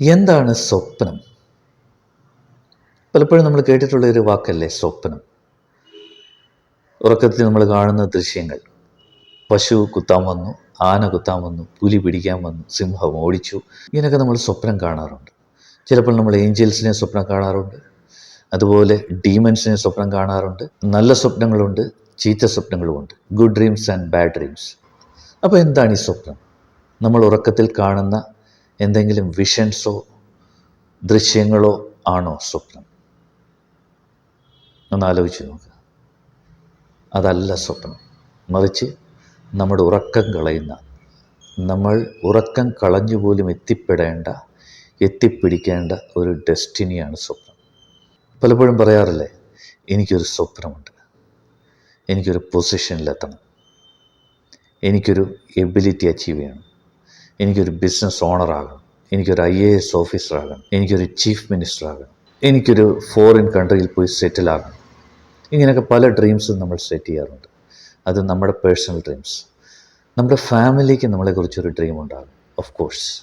എന്താണ് സ്വപ്നം? പലപ്പോഴും നമ്മൾ കേട്ടിട്ടുള്ള ഒരു വാക്കല്ലേ സ്വപ്നം? ഉറക്കത്തിൽ നമ്മൾ കാണുന്ന ദൃശ്യങ്ങൾ. പശു കുത്താൻ വന്നു ആന കുത്താൻ വന്നു പുലി പിടിക്കാൻ വന്നു സിംഹം ഓടിച്ചു. ഇങ്ങനെയൊക്കെ നമ്മൾ സ്വപ്നം കാണാറുണ്ട്. ചിലപ്പോൾ നമ്മൾ ഏഞ്ചൽസിനെ സ്വപ്നം കാണാറുണ്ട്. അതുപോലെ ഡീമൻസിനെ സ്വപ്നം കാണാറുണ്ട്. നല്ല സ്വപ്നങ്ങളുണ്ട് ചീത്ത സ്വപ്നങ്ങളുമുണ്ട്. Good dreams and bad dreams. അപ്പോൾ എന്താണ് ഈ സ്വപ്നം? നമ്മൾ ഉറക്കത്തിൽ കാണുന്ന എന്തെങ്കിലും വിഷൻസോ ദൃശ്യങ്ങളോ ആണോ സ്വപ്നം? ഒന്ന് ആലോചിച്ച് നോക്കുക അതല്ല സ്വപ്നം. മറിച്ച് നമ്മുടെ ഉറക്കം കളയുന്ന നമ്മൾ ഉറക്കം കളഞ്ഞു പോലും എത്തിപ്പെടേണ്ട എത്തിപ്പിടിക്കേണ്ട ഒരു ഡെസ്റ്റിനിയാണ് സ്വപ്നം. പലപ്പോഴും പറയാറില്ലേ എനിക്കൊരു സ്വപ്നമുണ്ട്. എനിക്കൊരു പൊസിഷനിലെത്തണം. എനിക്കൊരു എബിലിറ്റി അച്ചീവ് ചെയ്യണം. എനിക്കൊരു ബിസിനസ് ഓണറാകണം എനിക്കൊരു ഐ എ എസ് ഓഫീസറാകണം എനിക്കൊരു ചീഫ് മിനിസ്റ്റർ ആകണം. എനിക്കൊരു ഫോറിൻ കൺട്രിയിൽ പോയി സെറ്റിൽ ആകണം. ഇങ്ങനെയൊക്കെ പല ഡ്രീംസും നമ്മൾ സെറ്റ് ചെയ്യാറുണ്ട്. അത് നമ്മുടെ പേഴ്സണൽ ഡ്രീംസ് നമ്മുടെ ഫാമിലിക്ക് നമ്മളെക്കുറിച്ചൊരു ഡ്രീം ഉണ്ടാകും. ഓഫ് കോഴ്സ്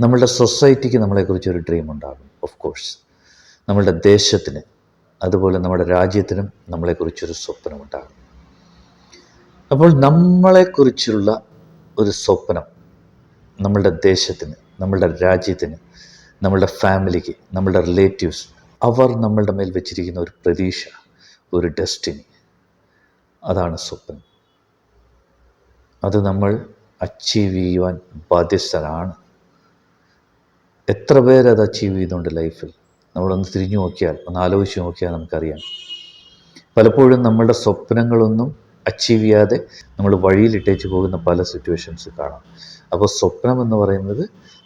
നമ്മളുടെ സൊസൈറ്റിക്ക് നമ്മളെക്കുറിച്ചൊരു ഡ്രീം ഉണ്ടാകും. ഓഫ് കോഴ്സ് നമ്മളുടെ ദേശത്തിന് അതുപോലെ നമ്മുടെ രാജ്യത്തിനും നമ്മളെക്കുറിച്ചൊരു സ്വപ്നമുണ്ടാകും അപ്പോൾ നമ്മളെക്കുറിച്ചുള്ള ഒരു സ്വപ്നം നമ്മളുടെ ദേശത്തിന് നമ്മളുടെ രാജ്യത്തിന് നമ്മളുടെ ഫാമിലിക്ക് നമ്മളുടെ റിലേറ്റീവ്സ് അവർ നമ്മളുടെ മേൽ വെച്ചിരിക്കുന്ന ഒരു പ്രതീക്ഷ ഒരു ഡെസ്റ്റിനി അതാണ് സ്വപ്നം. അത് നമ്മൾ അച്ചീവ് ചെയ്യുവാൻ ബാധ്യസ്ഥരാണ്. എത്ര പേരത് അച്ചീവ് ചെയ്യുന്നുണ്ട് ലൈഫിൽ നമ്മളൊന്ന് തിരിഞ്ഞു നോക്കിയാൽ ഒന്ന് ആലോചിച്ച് നോക്കിയാൽ നമുക്കറിയാം. പലപ്പോഴും നമ്മളുടെ സ്വപ്നങ്ങളൊന്നും അച്ചീവ് ചെയ്യാതെ നമ്മൾ വഴിയിലിട്ടേച്ച് പോകുന്ന പല സിറ്റുവേഷൻസ് കാണാം. അപ്പോൾ സ്വപ്നം എന്ന് പറയുന്നത്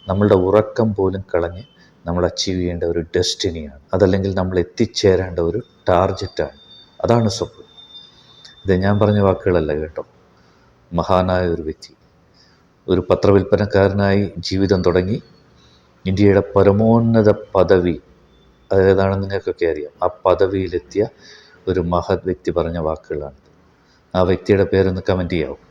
നമ്മളുടെ ഉറക്കം പോലും കളഞ്ഞ് നമ്മൾ അച്ചീവ് ചെയ്യേണ്ട ഒരു ഡെസ്റ്റിനിയാണ് അതല്ലെങ്കിൽ നമ്മൾ എത്തിച്ചേരേണ്ട ഒരു ടാർജറ്റാണ് അതാണ് സ്വപ്നം. ഇത് ഞാൻ പറഞ്ഞ വാക്കുകളല്ല കേട്ടോ. മഹാനായ ഒരു വ്യക്തി. ഒരു പത്രവിൽപ്പനക്കാരനായി ജീവിതം തുടങ്ങി. ഇന്ത്യയുടെ പരമോന്നത പദവി അതേതാണെന്ന് നിങ്ങൾക്കൊക്കെ അറിയാം. ആ പദവിയിലെത്തിയ ഒരു മഹത് വ്യക്തി പറഞ്ഞ വാക്കുകളാണിത്. ആ വ്യക്തിയുടെ പേരൊന്ന് കമന്റ് ചെയ്യാവും.